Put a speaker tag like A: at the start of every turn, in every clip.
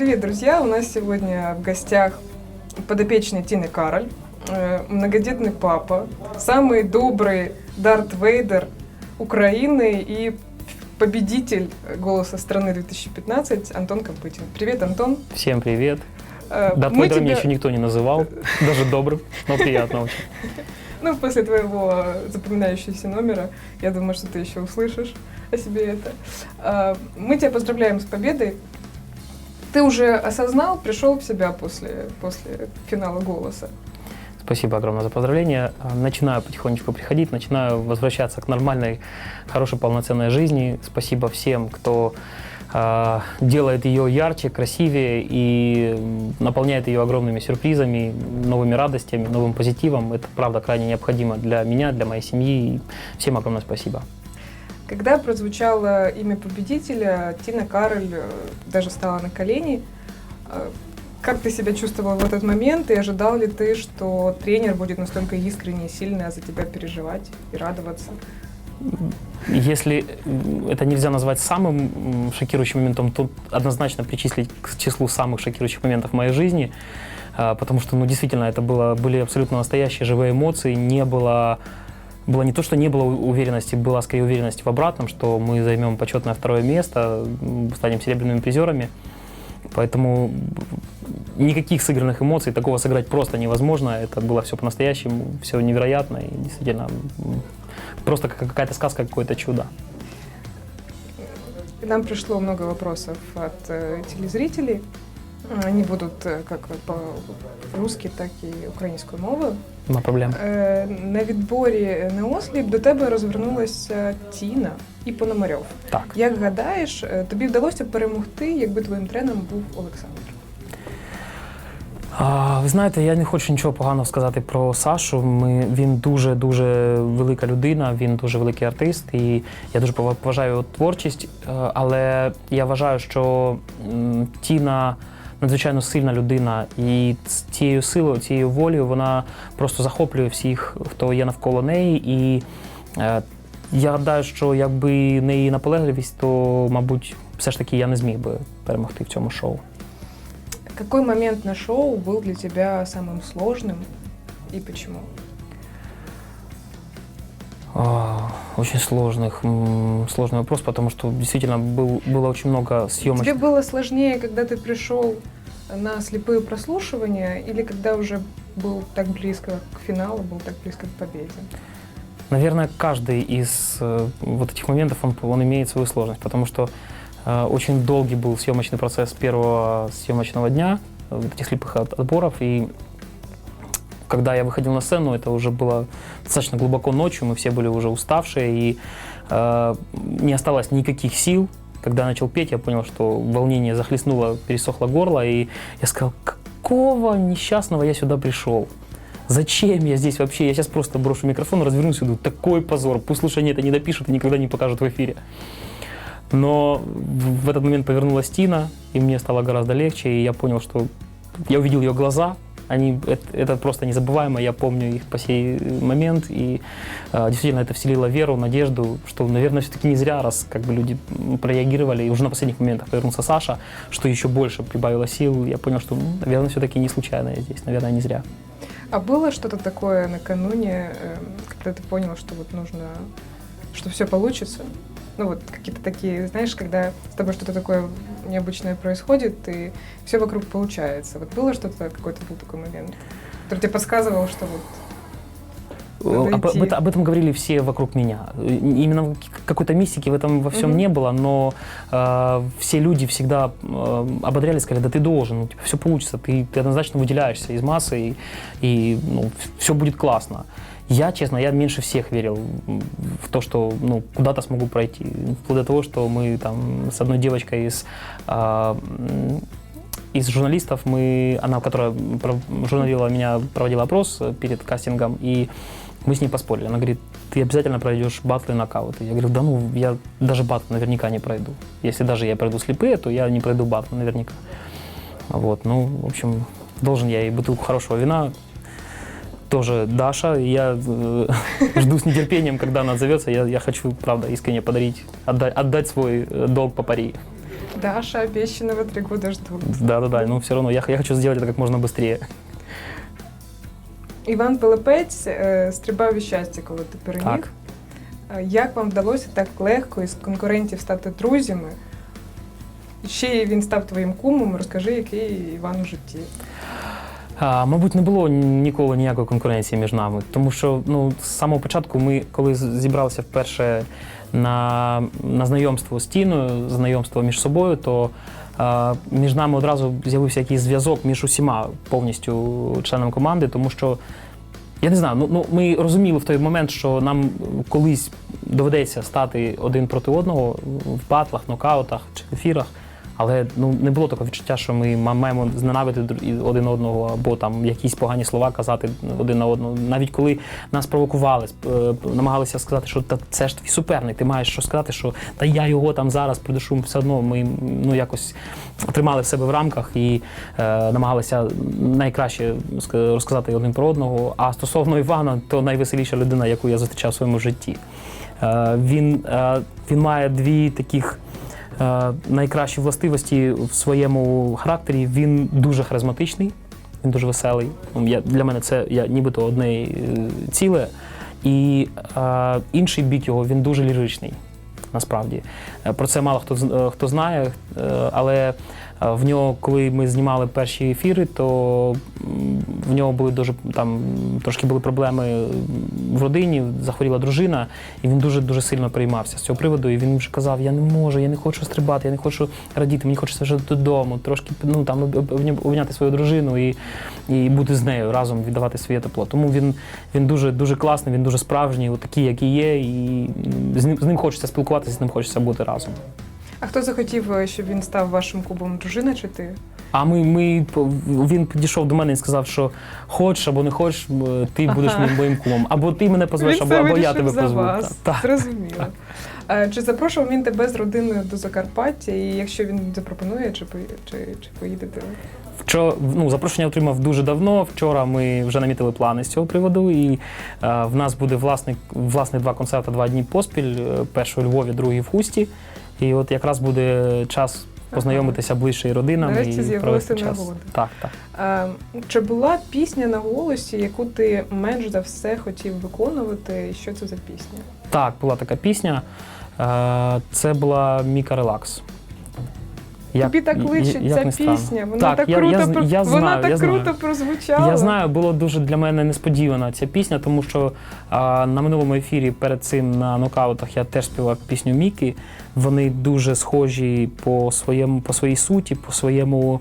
A: Привет, друзья! У нас сегодня в гостях подопечный Тины Кароль, э, многодетный папа, самый добрый Дарт Вейдер Украины и победитель «Голоса страны 2015» Антон Копытин. Привет, Антон!
B: Всем привет.
A: Э,
B: Да,
A: мы
B: Твиттером меня
A: тебя-
B: еще никто не называл, даже добрым, но приятно очень.
A: Ну, после твоего запоминающегося номера, я думаю, что ты еще услышишь о себе это. А, Мы тебя поздравляем с победой. Ты уже осознал, пришел в себя после, после финала «Голоса».
B: Спасибо огромное за поздравления. Начинаю потихонечку приходить, начинаю возвращаться к нормальной, хорошей, полноценной жизни. Спасибо всем, кто а, делает ее ярче, красивее и наполняет ее огромными сюрпризами, новыми радостями, новым позитивом. Это, правда, крайне необходимо для меня, для моей семьи. Всем огромное спасибо.
A: Когда прозвучало имя победителя, Тина Кароль э, даже стала на колени. Э, Как ты себя чувствовал в этот момент и ожидал ли ты, что тренер будет настолько искренне и сильно за тебя переживать и радоваться?
B: Если это нельзя назвать самым шокирующим моментом, то однозначно причислить к числу самых шокирующих моментов в моей жизни, а, потому что, ну, действительно, это было, были абсолютно настоящие живые эмоции, не было, было не то, что не было уверенности, была скорее уверенность в обратном, что мы займем почетное второе место, станем серебряными призерами, поэтому никаких сыгранных эмоций, такого сыграть просто невозможно, это было все по-настоящему, все невероятно и действительно просто как- какая-то сказка, какое-то чудо.
A: К Нам пришло много вопросов от э, телезрителей. Они будут э, как по-русски, так і українською мовою.
B: Нема проблем.
A: Е, На відборі на осліп до тебе розвернулася Тіна і Пономарьов.
B: Так.
A: Як гадаєш, е, тобі вдалося перемогти, якби твоїм тренером був Олександр?
B: А, ви знаєте, я не хочу нічого поганого сказати про Сашу. Ми, він дуже-дуже велика людина, він дуже великий артист, і я дуже поважаю його творчість. Е, Але я вважаю, що Тіна надзвичайно сильна людина, і з цією силою, цією волею вона просто захоплює всіх, хто є навколо неї. І е, я гадаю, що якби не її наполегливість, то, мабуть, все ж таки я не зміг би перемогти в цьому шоу.
A: Какой момент на шоу был для тебя самым сложным и почему?
B: Очень сложных, сложный вопрос, потому что действительно был, было очень много
A: Тебе
B: съемочных.
A: было сложнее, когда ты пришел на слепые прослушивания или когда уже был так близко к финалу, был так близко к победе?
B: Наверное, каждый из э, вот этих моментов, он, он имеет свою сложность, потому что э, очень долгий был съемочный процесс первого съемочного дня, э, вот этих слепых от- отборов, и когда я выходил на сцену, это уже было достаточно глубоко ночью, мы все были уже уставшие, и э, не осталось никаких сил. Когда начал петь, я понял, что волнение захлестнуло, пересохло горло, и я сказал, какого несчастного я сюда пришел? Зачем я здесь вообще? Я сейчас просто брошу микрофон, развернусь и иду. Такой позор. Пусть лучше они это не допишут и никогда не покажут в эфире. Но в этот момент повернулась Тина, и мне стало гораздо легче, и я понял, что я увидел ее глаза, они, это, это просто незабываемо, я помню их по сей момент, и э, действительно это вселило веру, надежду, что, наверное, все-таки не зря, раз как бы люди прореагировали, и уже на последних моментах повернулся Саша, что еще больше прибавило сил, я понял, что, ну, наверное, все-таки не случайно я здесь, наверное, не зря.
A: А было что-то такое накануне, э, когда ты понял, что вот нужно, что все получится? Ну вот какие-то такие, знаешь, когда с тобой что-то такое необычное происходит, и все вокруг получается. Вот было что-то, какой-то был такой момент, который тебе подсказывал, что вот Надо
B: Об, об
A: идти.
B: это- об этом говорили все вокруг меня. Э, Именно к- какой-то мистики в этом во всем
A: Мгм.
B: не было, но э, все люди всегда э, ободряли, сказали, да ты должен, ну, все получится, ты, ты однозначно выделяешься из массы, и, и ну, все будет классно. Я, честно, я меньше всех верил в то, что ну, куда-то смогу пройти. Вплоть до того, что мы там с одной девочкой из м, из журналистов мы, она, которая журналила меня, проводила опрос э, перед кастингом, и мы с ней поспорили. Она говорит, ты обязательно пройдешь батлы и нокауты. Я говорю, да ну, я даже батл наверняка не пройду. Если даже я пройду слепые, то я не пройду батл наверняка. Вот, ну, в общем, должен я ей бутылку хорошего вина. Тоже Даша, и я э, жду с нетерпением, когда она отзовется. Я, я хочу, правда, искренне подарить, отдать, отдать свой э, долг по пари.
A: Даша обещанного три года ждут.
B: Да-да-да, ну все равно я, я хочу сделать это как можно быстрее.
A: Іван Пилипець е, стрибав від щастя, коли ти переміг.
B: Так.
A: Е, Як вам вдалося так легко із конкурентів стати друзями? Ще й він став твоїм кумом. Розкажи, який Іван у житті.
B: А, мабуть, не було ніколи ніякої конкуренції між нами, тому що ну, з самого початку ми, коли зібралися вперше на, на знайомство з Тіною, знайомство між собою, то а, між нами одразу з'явився якийсь зв'язок між усіма повністю членами команди, тому що. Я не знаю, ну, ну ми розуміли в той момент, що нам колись доведеться стати один проти одного в батлах, нокаутах чи ефірах. Але ну не було такого відчуття, що ми ма- маємо зненавидити один одного або там якісь погані слова казати один на одного. Навіть коли нас провокували, е, намагалися сказати, що та це ж твій суперник, ти маєш що сказати, що та я його там зараз придушу, все одно ми ну якось тримали в себе в рамках і е, намагалися найкраще розказати один про одного. А стосовно Івана, то найвеселіша людина, яку я зустрічав в своєму житті. Е, він, е, він має дві таких найкращі властивості в своєму характері. Він дуже харизматичний, він дуже веселий. Ну, Я, для мене це я, нібито одне е, ціле. І е, інший бік його він дуже ліричний. Насправді Е, про це мало хто е, хто знає, е, але е, в нього, коли ми знімали перші ефіри, то в нього були дуже там трошки були проблеми в родині, захворіла дружина, і він дуже дуже сильно переймався з цього приводу. І він вже казав: Я не можу, я не хочу стрибати, я не хочу радіти, мені хочеться вже додому, трошки ну там об- об- обняти свою дружину і, і бути з нею разом, віддавати своє тепло. Тому він, він дуже дуже класний, він дуже справжній, такий, який є, і з ним з ним хочеться спілкуватися, з ним хочеться бути разом.
A: А хто захотів, е, щоб він став вашим кубом дружина чи ти?
B: А ми, ми він підійшов до мене і сказав, що хочеш або не хочеш, ти будеш моїм моїм кумом. Або ти мене позвеш, або, або я тебе позву. Так.
A: Зрозуміло. Чи запрошував він тебе з родиною до Закарпаття? І якщо він запропонує, чи, чи, чи поїдете?
B: Вчора, ну, запрошення отримав дуже давно. Вчора ми вже намітили плани з цього приводу. І е, в нас буде власне, власне два концерти два дні поспіль. Е, Перший у Львові, другий в Хусті. І от якраз буде час познайомитися ближче і родинами
A: Нарешті з'явилася
B: провести
A: нагода.
B: Так, так.
A: А, Чи була пісня на голосі, яку ти менш за все хотів виконувати? І що це за пісня?
B: Так, була така пісня. Е, Це була Міка Релакс.
A: Тобі так личить
B: як
A: ця
B: не странно.
A: пісня. Вона
B: Так,
A: так
B: я-
A: круто
B: я
A: про-
B: я
A: вона так
B: я знаю.
A: круто прозвучала.
B: Я знаю, було дуже для мене несподівана ця пісня, тому що а, на минулому ефірі перед цим на нокаутах я теж співав пісню Мікі. Вони дуже схожі по своєму, по своїй суті, по своєму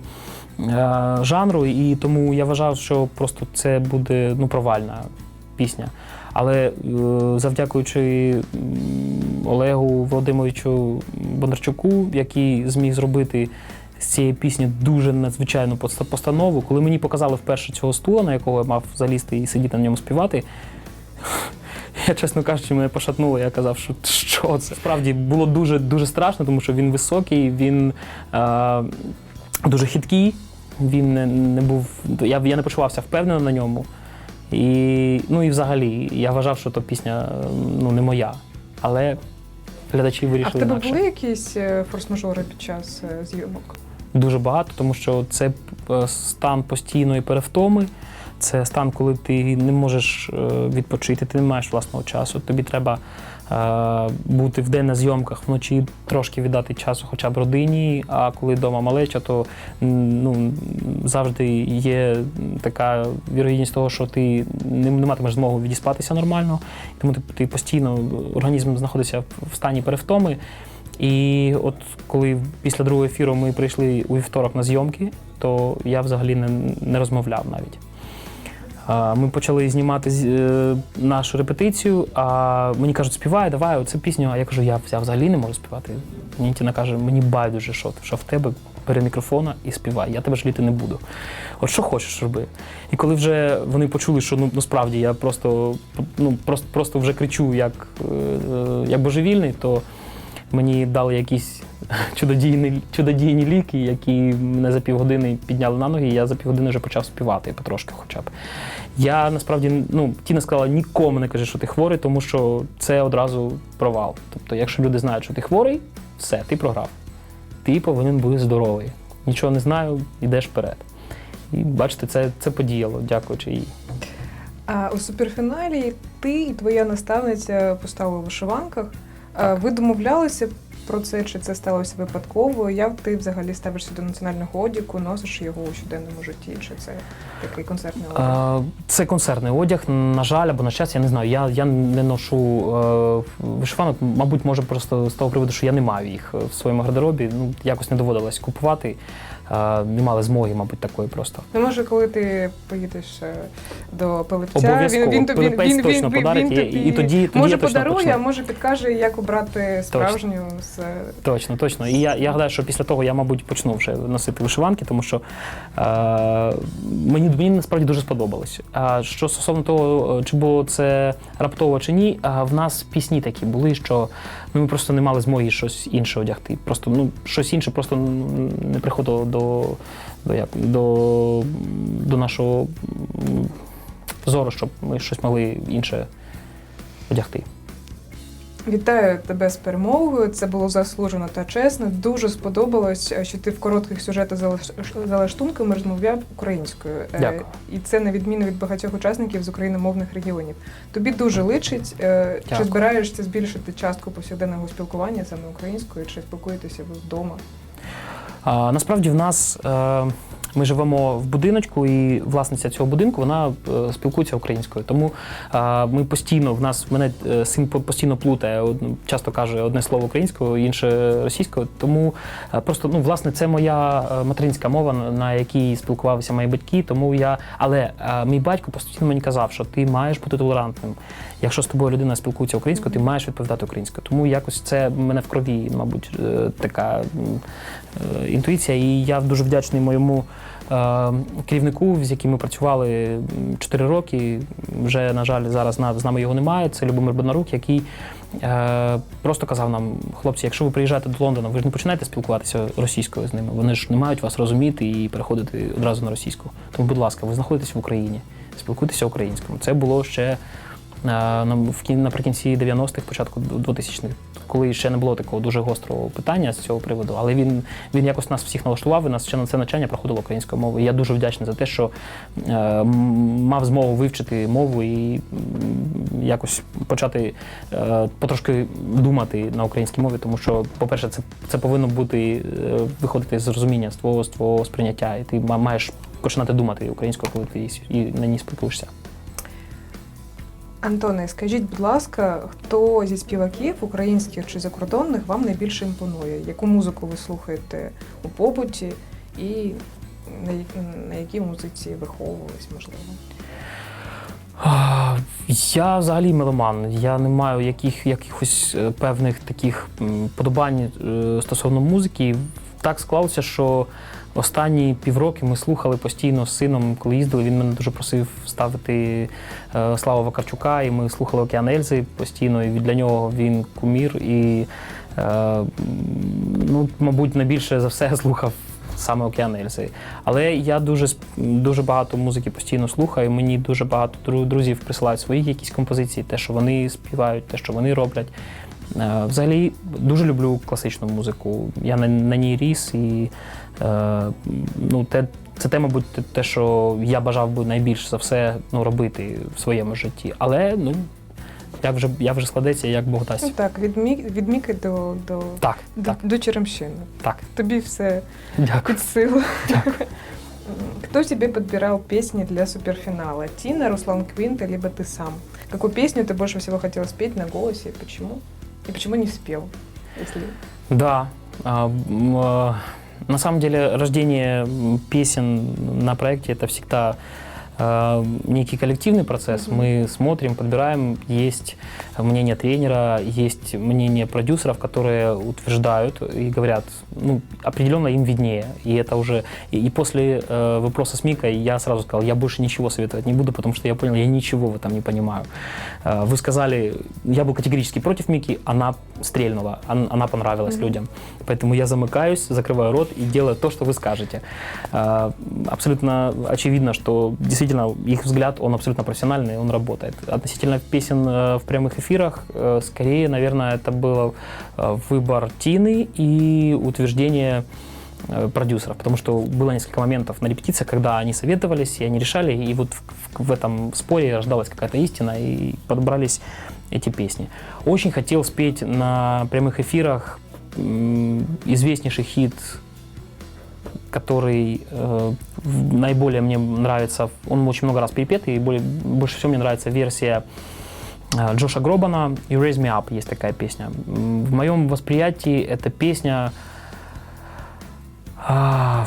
B: е, жанру, і тому я вважав, що просто це буде ну, провальна пісня. Але е, завдякуючи Олегу Володимировичу Бондарчуку, який зміг зробити з цієї пісні дуже надзвичайну постанову. Коли мені показали вперше цього стула, на якого я мав залізти і сидіти на ньому співати. Я, чесно кажучи, мене пошатнуло. Я казав, що що це справді було дуже дуже страшно, тому що він високий, він е, дуже хиткий. Він не, не був. Я, я не почувався впевнено на ньому. І, ну і взагалі, я вважав, що то пісня е, ну, не моя. Але глядачі
A: А в
B: вирішили
A: тебе
B: інакше.
A: були якісь е, форс-мажори під час е, зйомок?
B: Дуже багато, тому що це стан постійної перевтоми. Це стан, коли ти не можеш відпочити, ти не маєш власного часу. Тобі треба бути вдень на зйомках, вночі трошки віддати часу хоча б родині. А коли вдома малеча, то ну, завжди є така вірогідність того, що ти не, не матимеш змогу відіспатися нормально. Тому ти, ти постійно організм знаходиться в стані перевтоми. І от коли після другого ефіру ми прийшли у вівторок на зйомки, то я взагалі не, не розмовляв навіть. Ми почали знімати е, нашу репетицію, а мені кажуть, співай, давай, оцю пісню. А я кажу, я, взагалі не можу співати. Мені каже, мені байдуже, що, що в тебе, бери мікрофона і співай, я тебе жаліти не буду. От що хочеш роби. І коли вже вони почули, що ну, ну справді я просто, ну, просто, просто вже кричу як, е, е, як божевільний, то мені дали якісь чудодійні, чудодійні ліки, які мене за півгодини підняли на ноги, і я за півгодини вже почав співати потрошки хоча б. Я насправді, ну, Тіна сказала, нікому не кажи, що ти хворий, тому що це одразу провал. Тобто, якщо люди знають, що ти хворий, все, ти програв. ти повинен бути здоровий. Нічого не знаю, йдеш вперед. І бачите, це, це подіяло, дякуючи їй.
A: А у суперфіналі ти і твоя наставниця поставили у вишиванках.
B: Так.
A: Ви домовлялися про це, чи це сталося випадково? Як ти взагалі ставишся до національного одягу, носиш його у щоденному житті? Чи це такий концертний одяг?
B: Це концертний одяг. На жаль, або на щастя, я не знаю. Я, я не ношу е, вишиванок, мабуть, може просто з того приводу, що я не маю їх в своєму гардеробі. Ну, якось не доводилось купувати. Е, Не мали змоги, мабуть, такої просто.
A: Ну, може, коли ти поїдеш е, до Пилипця, він, він, тобі- він,
B: точно
A: він, він,
B: подарить,
A: він
B: і-
A: тобі
B: і тоді- тоді
A: може подарує, а може підкаже, як обрати справжню з
B: Точно, точно. І я, я гадаю, що після того я, мабуть, почну вже носити вишиванки, тому що е, мені, мені насправді дуже сподобалось. А що стосовно того, чи було це раптово чи ні, а в нас пісні такі були, що ну, ми просто не мали змоги щось інше одягти. Просто ну, щось інше просто не приходило до, до, як, до, до нашого зору, щоб ми щось могли інше одягти.
A: Вітаю тебе з перемогою. Це було заслужено та чесно. Дуже сподобалось, що ти в коротких сюжетах за лаштунками розмовляв українською. Е,
B: Дякую.
A: І це на відміну від багатьох учасників з україномовних регіонів. Тобі дуже личить. Е, Чи збираєшся збільшити частку повсякденного спілкування саме українською, чи спілкуєтеся ви вдома?
B: А, насправді в нас е, ми живемо в будиночку, і власниця цього будинку вона е, спілкується українською. Тому ми постійно в нас мене е, син постійно плутає, часто каже одне слово українською, інше російською. Тому е, просто ну власне це моя материнська мова, на- якій спілкувалися мої батьки. Тому я, але мій батько постійно мені казав, що ти маєш бути толерантним. Якщо з тобою людина спілкується українською, ти маєш відповідати українською. Тому якось це в мене в крові, мабуть, е, така е, інтуїція. І я дуже вдячний моєму е, керівнику, з яким ми працювали 4 роки. Вже, на жаль, зараз з нами його немає. Це Любомир Боднарук, який просто казав нам, хлопці, якщо ви приїжджаєте до Лондона, ви ж не починаєте спілкуватися російською з ними. Вони ж не мають вас розуміти і переходити одразу на російську. Тому, будь ласка, ви знаходитесь в Україні, спілкуйтеся українською. Це було ще наприкінці 90-х, початку 2000-х, коли ще не було такого дуже гострого питання з цього приводу. Але він, він якось нас всіх налаштував, і нас ще на це навчання проходило українською мовою. Я дуже вдячний за те, що е, мав змогу вивчити мову і якось почати е, потрошки думати на українській мові, тому що, по-перше, це, це повинно бути е, виходити з розуміння з твого, з твого сприйняття, і ти маєш починати думати українською, коли ти і на ній спілкуєшся.
A: Антоне, скажіть, будь ласка, хто зі співаків, українських чи закордонних, вам найбільше імпонує? Яку музику ви слухаєте у побуті і на, якій музиці виховувались, можливо?
B: Я взагалі меломан. Я не маю яких, якихось е, певних таких подобань е, стосовно музики. Так склалося, що останні півроки ми слухали постійно з сином, коли їздили. Він мене дуже просив ставити е, Слава Вакарчука, і ми слухали Океан Ельзи постійно. І для нього він кумір. І, е, ну, мабуть, найбільше за все слухав саме Океан Ельзи. Але я дуже дуже багато музики постійно слухаю. Мені дуже багато друзів присилають свої якісь композиції, те, що вони співають, те, що вони роблять. Е, Взагалі дуже люблю класичну музику. Я на, на ній ріс, і ну, те, це те, мабуть, те- що я бажав би найбільш за все ну, робити в своєму житті. Але ну, як вже, як вже складеться, як Бог
A: Ну так, від, мі, від Міки до, до,
B: Так,
A: до,
B: так,
A: до Черемщини.
B: так.
A: Тобі все
B: Дякую.
A: під силу. Кто тебе подбирал песни для суперфинала? Тина, Руслан Квинт, либо ты сам? Какую песню ты больше всего хотел спеть на голосе почему? И почему не спел? Если...
B: Да. а, На самом деле рождение песен на проекте это всегда а, некий коллективный процесс.
A: Мгм.
B: Мы смотрим, подбираем. Есть мнение тренера, есть мнение продюсеров, которые утверждают и говорят, ну, определенно им виднее. И это уже... И, и после э, вопроса с Микой я сразу сказал, я больше ничего советовать не буду, потому что я понял, я ничего в этом не понимаю. Э, Вы сказали, я был категорически против Мики, она стрельнула, он- она понравилась
A: Мгм.
B: людям. Поэтому я замыкаюсь, закрываю рот и делаю то, что вы скажете. Э, Абсолютно очевидно, что действительно действительно их взгляд, он абсолютно профессиональный, он работает. Относительно песен э, в прямых эфирах, э, скорее, наверное, это был э, выбор Тины и утверждение продюсеров, потому что было несколько моментов на репетициях, когда они советовались, и они решали, и вот в, в этом споре рождалась какая-то истина, и подобрались эти песни. Очень хотел спеть на прямых эфирах известнейший хит, который э, наиболее мне нравится, он очень много раз перепет, и более- больше всего мне нравится версия э, Джоша Гробана «You Raise Me Up» есть такая песня. В моем восприятии эта песня а,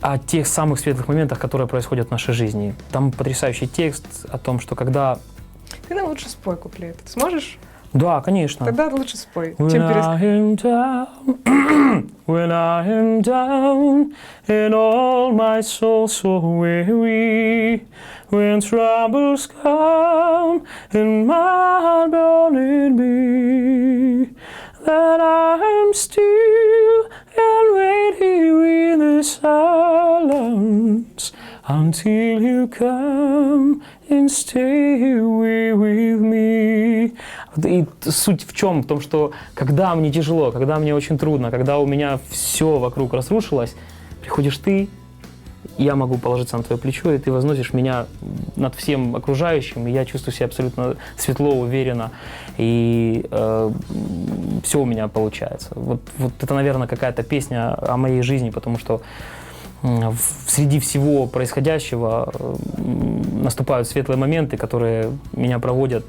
B: о тех самых светлых моментах, которые происходят в нашей жизни. Там потрясающий текст о том, что когда...
A: Ты нам лучше спой куплет. Сможешь?
B: Да, конечно.
A: Тогда лучше спой,
B: When
A: чем пересказать.
B: I am down, when I am down, and all my soul so weary, when troubles come, and my heart burning me, that I am still and wait here in the silence Until you come and stay with me. И суть в чем? В том, что когда мне тяжело, когда мне очень трудно, когда у меня все вокруг разрушилось, приходишь ты, я могу положиться на твое плечо, и ты возносишь меня над всем окружающим, и я чувствую себя абсолютно светло, уверенно, и все у меня получается. Вот, вот это, наверное, какая-то песня о моей жизни, потому что среди всего происходящего наступают светлые моменты, которые меня проводят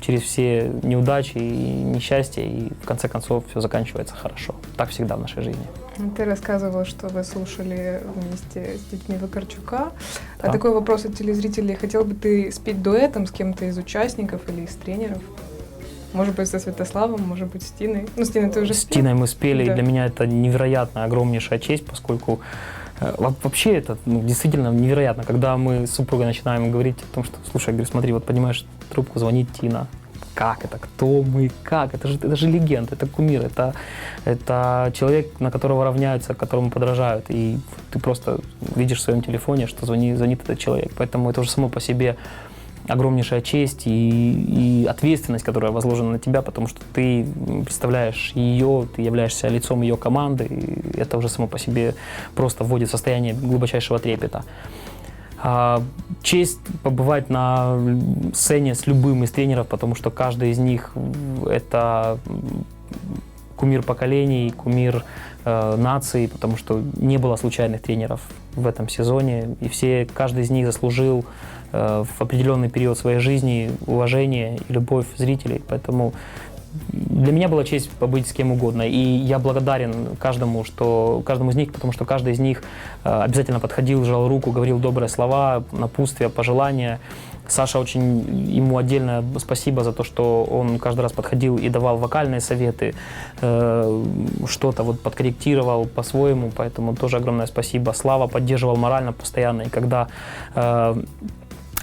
B: через все неудачи и несчастья, и в конце концов все заканчивается хорошо. Так всегда в нашей жизни.
A: Ты рассказывал, что вы слушали вместе с детьми Вакарчука. А
B: Да.
A: такой вопрос от телезрителей. Хотел бы ты спеть дуэтом с кем-то из участников или из тренеров? Может быть, со Святославом, может быть, с Тиной. Ну, с Тиной ты уже
B: С? Тиной мы спели,
A: Да.
B: и для меня это невероятная, огромнейшая честь, поскольку вообще это ну, действительно невероятно, когда мы с супругой начинаем говорить о том, что, слушай, я говорю, смотри, вот понимаешь, трубку звонит Тина, как это, кто мы, как, это же, это же легенда, это кумир, это, это человек, на которого равняются, которому подражают, и ты просто видишь в своем телефоне, что звони, звонит этот человек, поэтому это уже само по себе огромнейшая честь и, и ответственность, которая возложена на тебя, потому что ты представляешь ее, ты являешься лицом ее команды, и это уже само по себе просто вводит в состояние глубочайшего трепета. А, честь побывать на сцене с любым из тренеров, потому что каждый из них это кумир поколений, кумир э, нации, потому что не было случайных тренеров в этом сезоне, и все, каждый из них заслужил в определенный период своей жизни уважение и любовь зрителей, поэтому для меня была честь побыть с кем угодно, и я благодарен каждому, что, каждому из них, потому что каждый из них э, обязательно подходил, жал руку, говорил добрые слова, напутствия, пожелания. Саша очень, ему отдельное спасибо за то, что он каждый раз подходил и давал вокальные советы, э, что-то вот подкорректировал по-своему, поэтому тоже огромное спасибо. Слава поддерживал морально постоянно, и когда э,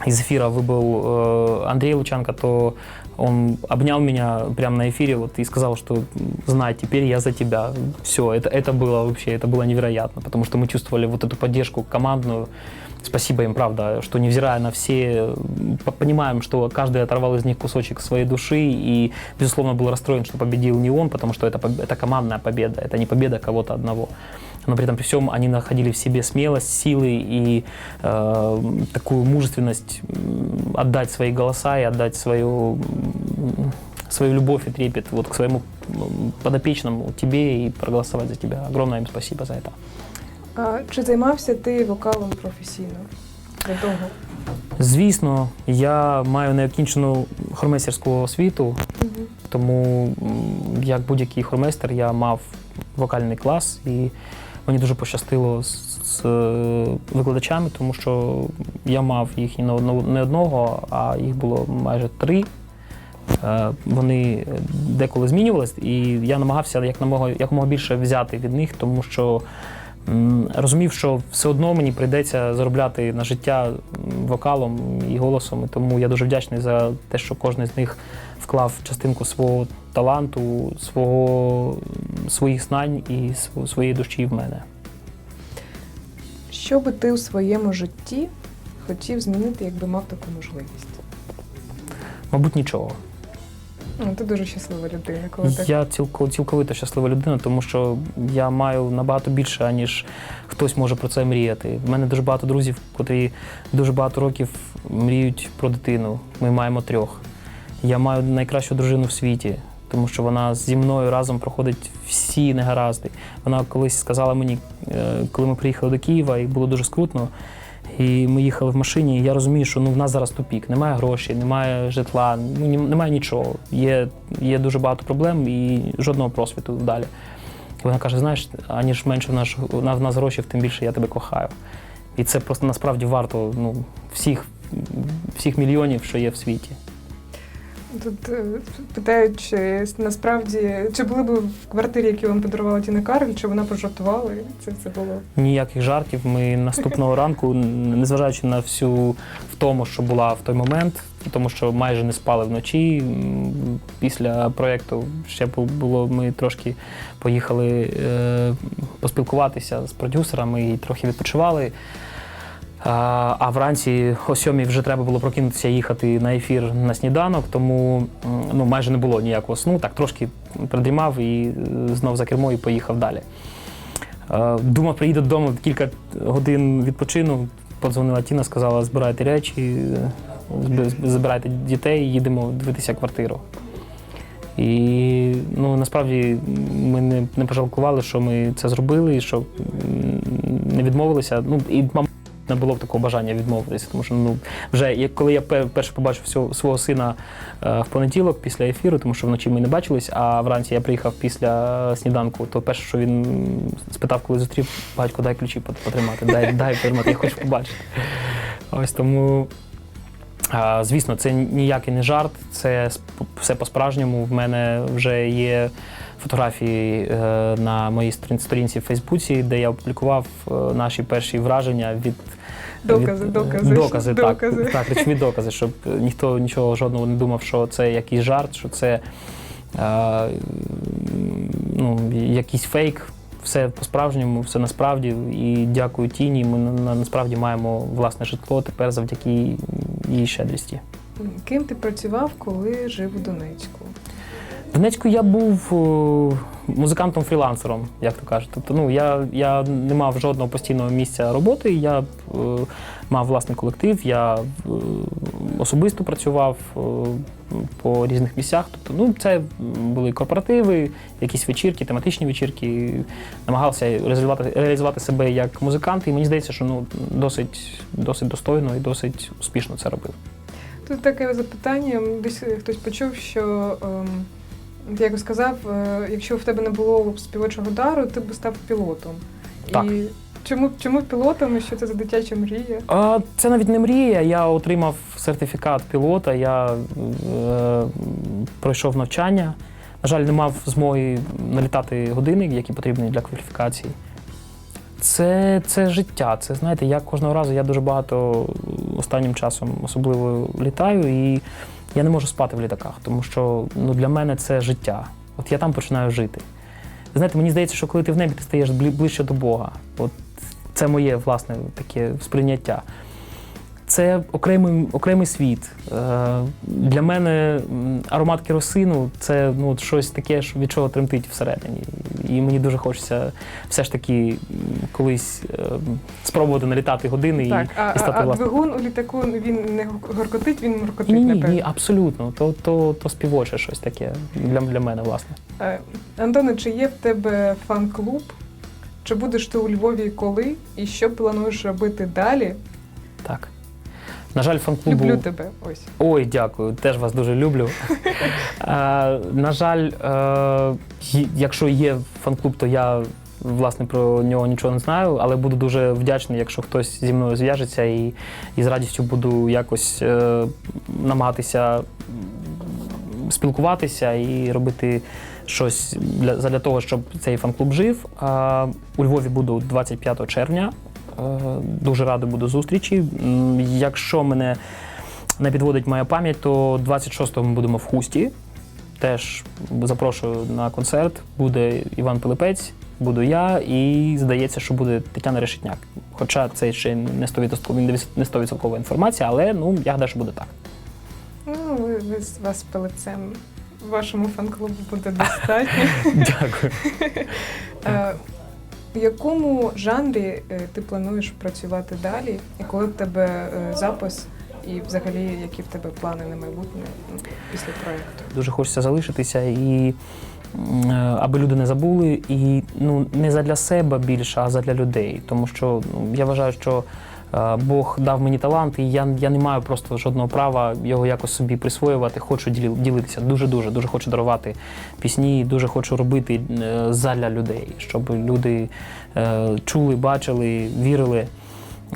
B: из эфира выбыл э, Андрей Лучанко, то он обнял меня прямо на эфире вот, и сказал, что знай, теперь я за тебя. Все, это, это было вообще, это было невероятно, потому что мы чувствовали вот эту поддержку командную. Спасибо им, правда, что невзирая на все, понимаем, что каждый оторвал из них кусочек своей души и, безусловно, был расстроен, что победил не он, потому что это, это командная победа, это не победа кого-то одного. Но при этом при всем они находили в себе смелость, силы и э, такую мужественность отдать свои голоса и отдать свою, свою любовь и трепет вот к своему подопечному, тебе и проголосовать за тебя. Огромное им спасибо за это.
A: А, чи займався ти вокалом професійно? До того?
B: Звісно, я маю неокінчену хормейстерську освіту, тому м, як будь-який хормейстер я мав вокальний клас, і мені дуже пощастило з, з е, викладачами, тому що я мав їх і не одного, не одного, а їх було майже три. Е, Вони деколи змінювались, і я намагався якомога, якомога більше взяти від них, тому що розумів, що все одно мені прийдеться заробляти на життя вокалом і голосом. І тому я дуже вдячний за те, що кожен з них вклав частинку свого таланту, свого, своїх знань і своєї душі в мене.
A: Що би ти у своєму житті хотів змінити, якби мав таку можливість?
B: Мабуть, нічого.
A: Ну, ти дуже щаслива людина, коли так.
B: Я цілко, цілковито щаслива людина, тому що я маю набагато більше, аніж хтось може про це мріяти. У мене дуже багато друзів, котрі дуже багато років мріють про дитину. Ми маємо трьох. Я маю найкращу дружину в світі, тому що вона зі мною разом проходить всі негаразди. Вона колись сказала мені, е, коли ми приїхали до Києва, і було дуже скрутно. І ми їхали в машині. і Я розумію, що ну в нас зараз тупік. Немає грошей, немає житла, ну немає нічого. Є, є дуже багато проблем і жодного просвіту далі. І вона каже: знаєш, аніж менше в нас в нас грошей, тим більше я тебе кохаю. І це просто насправді варто ну, всіх, всіх мільйонів, що є в світі.
A: Тут е, питають, чи насправді чи були б в квартирі, яку вам подарувала Тіна Кароль, чи вона пожартувала? і Це все було.
B: Ніяких жартів. Ми наступного ранку, незважаючи на всю втому, що була в той момент, тому що майже не спали вночі. Після проєкту ще бу- було, ми трошки поїхали е, поспілкуватися з продюсерами і трохи відпочивали. А, вранці о сьомій вже треба було прокинутися їхати на ефір на сніданок, тому ну, майже не було ніякого сну. Так трошки придрімав і е, знов за кермо і поїхав далі. Думав, приїду додому, кілька годин відпочину. Подзвонила Тіна, сказала, збирайте речі, е, збирайте дітей, їдемо дивитися квартиру. І ну, насправді ми не, не пожалкували, що ми це зробили, і що не відмовилися. Ну, і, не було б такого бажання відмовитися, тому що ну, вже як коли я пе- перше побачив свого сина е, в понеділок після ефіру, тому що вночі ми не бачились, а вранці я приїхав після сніданку, то перше, що він спитав, коли зустрів, батько, дай ключі потримати, дай, дай потримати, я хочу побачити. Ось тому. Звісно, це ніякий не жарт, це все по-справжньому. В мене вже є фотографії е, на моїй сторін- сторінці в Фейсбуці, де я опублікував е, наші перші враження від
A: Докази,
B: від-
A: докази,
B: докази,
A: докази.
B: Так, так, речові докази, щоб ніхто нічого жодного не думав, що це якийсь жарт, що це е, ну, якийсь фейк. Все по-справжньому, все насправді. І дякую Тіні. Ми на- на- насправді маємо власне житло тепер завдяки її щедрісті.
A: Ким ти працював, коли жив у Донецьку?
B: Донецьку я був е, музикантом-фрілансером, як то кажуть. Тобто, ну я, я не мав жодного постійного місця роботи. Я е, мав власний колектив, я е, особисто працював е, по різних місцях. Тобто, ну це були корпоративи, якісь вечірки, тематичні вечірки. Намагався реалізувати, реалізувати себе як музикант, і мені здається, що ну досить, досить достойно і досить успішно це робив.
A: Тут таке запитання. Десь хтось почув, що ем, ти якось сказав, е, якщо в тебе не було співочого дару, ти б став пілотом.
B: Так.
A: І чому, чому пілотом і що це за дитяча мрія?
B: А, Це навіть не мрія. Я отримав сертифікат пілота. Я е, пройшов навчання. На жаль, не мав змоги налітати години, які потрібні для кваліфікації. Це, це життя. Це знаєте, я кожного разу я дуже багато останнім часом особливо літаю, і я не можу спати в літаках, тому що ну, для мене це життя. От я там починаю жити. Знаєте, мені здається, що коли ти в небі, ти стаєш ближче до Бога. От це моє власне таке сприйняття. Це окремий, окремий світ. Е, Для мене аромат керосину це ну, от щось таке, що- від чого тремтить всередині. І мені дуже хочеться все ж таки колись е, спробувати налітати години
A: так,
B: і,
A: а,
B: і стати
A: а, а двигун у літаку він не горкотить, він моркотить,
B: Ні, ні,
A: напевно.
B: ні, абсолютно. То, то, то співоче щось таке для, для мене, власне.
A: Е, Антоне, чи є в тебе фан-клуб? Чи будеш ти у Львові коли? І що плануєш робити далі?
B: Так. На жаль, фан-клубу.
A: Люблю тебе. Ось.
B: Ой, дякую, теж вас дуже люблю. Е, на жаль, е, якщо є фан-клуб, то я власне про нього нічого не знаю, але буду дуже вдячний, якщо хтось зі мною зв'яжеться і, і з радістю буду якось е, намагатися спілкуватися і робити щось для, для того, щоб цей фан-клуб жив. Е, у Львові буду 25 червня. Е, Дуже радий буду зустрічі. Якщо мене не підводить моя пам'ять, то 26-го ми будемо в Хусті. Теж запрошую на концерт. Буде Іван Пилипець, буду я, і здається, що буде Тетяна Решетняк. Хоча це ще не 100%, не 100% інформація, але ну я гадаю, що буде так.
A: Ну, ви, ви з вас з пелецем вашому фан-клубу буде достатньо.
B: Дякую.
A: В якому жанрі е, ти плануєш працювати далі? І коли в тебе е, запис? І взагалі, які в тебе плани на майбутнє ну, після проєкту?
B: Дуже хочеться залишитися і е, аби люди не забули, і ну не задля себе більше, а задля людей. Тому що ну, я вважаю, що Бог дав мені талант, і я, я не маю просто жодного права його якось собі присвоювати. Хочу ділитися. Дуже дуже дуже хочу дарувати пісні, дуже хочу робити е, задля людей, щоб люди е, чули, бачили, вірили.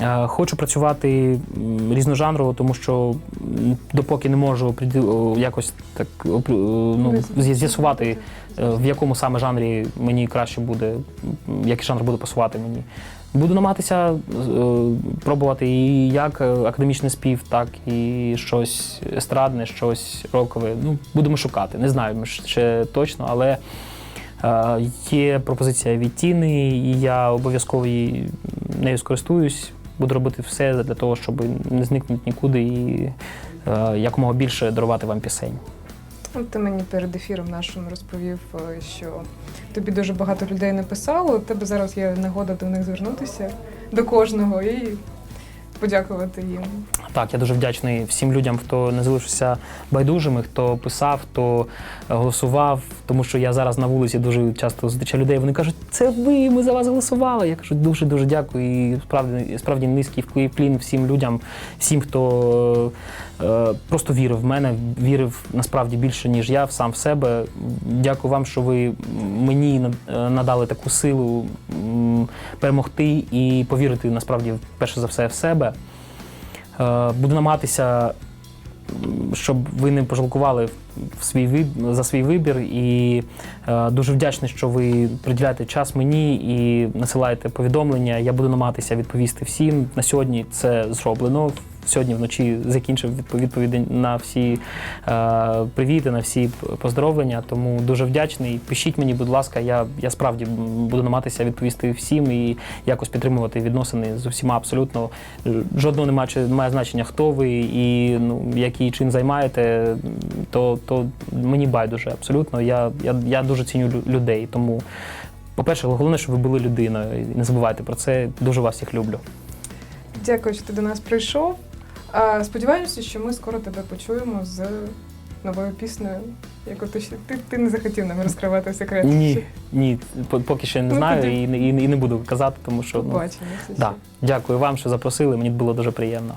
B: Е, Хочу працювати різножанрово, тому що допоки не можу якось так ну, з'ясувати, е, в якому саме жанрі мені краще буде, який жанр буде пасувати мені. Буду намагатися е, пробувати і як е, академічний спів, так і щось естрадне, щось рокове. Ну, будемо шукати. Не знаю ще точно, але е, є пропозиція від Тіни, і я обов'язково нею скористуюсь. Буду робити все для того, щоб не зникнути нікуди і якомога більше дарувати вам пісень.
A: Ти мені перед ефіром нашим розповів, е, що тобі дуже багато людей написало. Тебе зараз є нагода до них звернутися до кожного і подякувати їм.
B: Так, я дуже вдячний всім людям, хто не залишився байдужими, хто писав, хто е, голосував. Тому що я зараз на вулиці дуже часто зустрічаю людей. Вони кажуть, це ви, ми за вас голосували. Я кажу, дуже дуже дякую. І справді справді низький вклін всім людям, всім, хто е, просто вірив в мене, вірив насправді більше, ніж я сам в себе. Дякую вам, що ви мені е, надали таку силу перемогти і повірити насправді перше за все в себе. Е, Буду намагатися, щоб ви не пожалкували в свій за свій вибір. І е, дуже вдячний, що ви приділяєте час мені і насилаєте повідомлення. Я буду намагатися відповісти всім. На сьогодні це зроблено. Сьогодні вночі закінчив відповіді на всі е, привіти, на всі поздоровлення. Тому дуже вдячний. Пишіть мені, будь ласка, я, я справді буду намагатися відповісти всім і якось підтримувати відносини з усіма абсолютно. Жодного немає, немає значення, хто ви і ну, який чин займаєте, то, то мені байдуже абсолютно. Я, я, я дуже ціню людей. Тому, по-перше, головне, щоб ви були людиною. Не забувайте про це. Дуже вас всіх люблю.
A: Дякую, що ти до нас прийшов. А, сподіваємося, що ми скоро тебе почуємо з новою піснею, яку ти ще ти, ти не захотів нам розкривати секрет.
B: Ні, ні, по- поки що не
A: Ну,
B: знаю
A: ну,
B: і, і, і не буду казати, тому що ну,
A: Побачимо.
B: да. дякую вам, що запросили. Мені було дуже приємно.